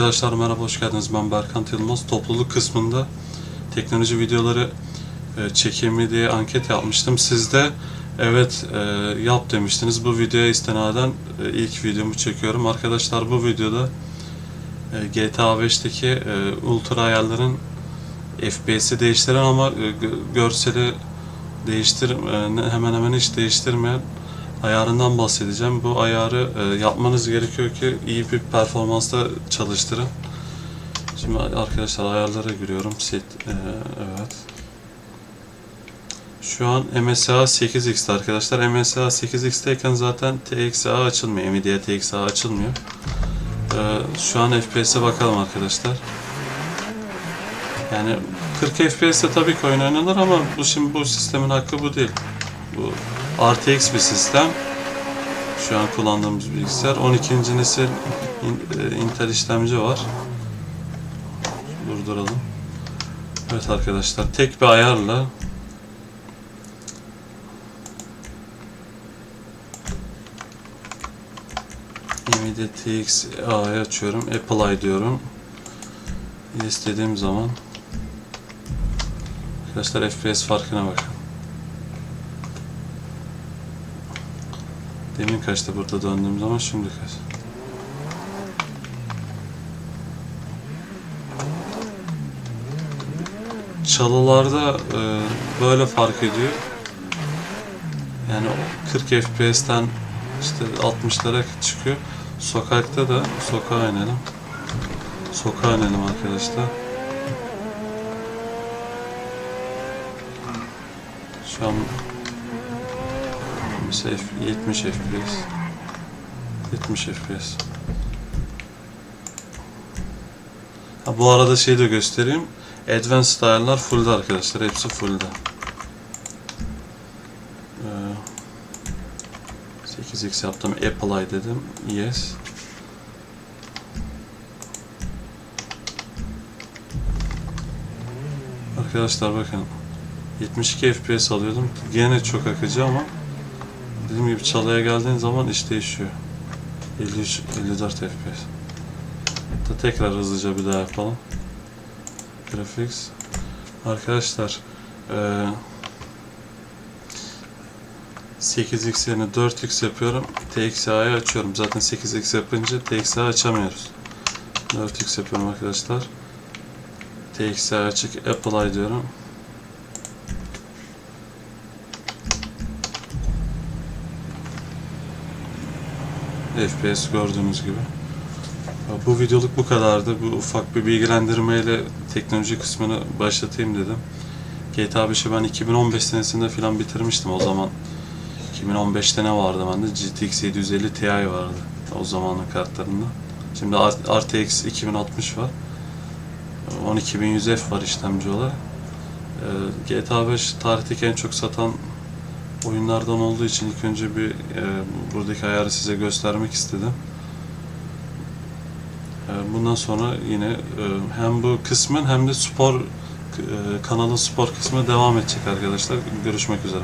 Arkadaşlar merhaba hoş geldiniz. Ben Berkant Yılmaz. Topluluk kısmında teknoloji videoları e, çekeyim mi diye anket yapmıştım. Siz de evet e, yap demiştiniz. Bu videoya istinaden e, ilk videomu çekiyorum. Arkadaşlar bu videoda e, GTA 5'teki e, ultra ayarların FPS'i değiştiren ama e, gö- görseli değiştir e, hemen hemen hiç değiştirmeyen ayarından bahsedeceğim. Bu ayarı e, yapmanız gerekiyor ki iyi bir performansta çalıştırın. Şimdi arkadaşlar ayarlara giriyorum. Set, e, evet. Şu an MSA 8X'te arkadaşlar. MSA 8X'teyken zaten TXA açılmıyor. Nvidia TXA açılmıyor. E, şu an FPS'e bakalım arkadaşlar. Yani 40 FPS'te tabii ki oyun oynanır ama bu şimdi bu sistemin hakkı bu değil. Bu RTX bir sistem. Şu an kullandığımız bilgisayar. 12. nesil e, Intel işlemci var. Durduralım. Evet arkadaşlar tek bir ayarla Nvidia TX A'yı açıyorum. Apply diyorum. Yes zaman Arkadaşlar FPS farkına bakın. Demin kaçtı burada döndüğüm zaman şimdi kaç. Çalılarda e, böyle fark ediyor. Yani o 40 FPS'ten işte 60'lara çıkıyor. Sokakta da sokağa inelim. Sokağa inelim arkadaşlar. Şu an mesela F- 70 FPS 70 FPS ha, Bu arada şey de göstereyim. Advanced ayarlar full'da arkadaşlar. Hepsi full'da ee, 8x yaptım. Apply dedim. Yes. Arkadaşlar bakın. 72 FPS alıyordum. Gene çok akıcı ama dediğim gibi çalıya geldiğin zaman iş değişiyor. 53, 54 FPS. Da tekrar hızlıca bir daha yapalım. Graphics. Arkadaşlar eee 8x yerine 4x yapıyorum. TXA'yı açıyorum. Zaten 8x yapınca TXA açamıyoruz. 4x yapıyorum arkadaşlar. TXA açık. Apply diyorum. FPS gördüğünüz gibi. Bu videoluk bu kadardı. Bu ufak bir bilgilendirmeyle teknoloji kısmını başlatayım dedim. GTA 5'i ben 2015 senesinde falan bitirmiştim o zaman. 2015'te ne vardı bende? GTX 750 Ti vardı o zamanın kartlarında. Şimdi RTX 2060 var. 12100F var işlemci olarak. Ee, GTA 5 tarihteki en çok satan oyunlardan olduğu için ilk önce bir e, buradaki ayarı size göstermek istedim. E, bundan sonra yine e, hem bu kısmın hem de spor e, kanalın spor kısmı devam edecek arkadaşlar. Görüşmek üzere.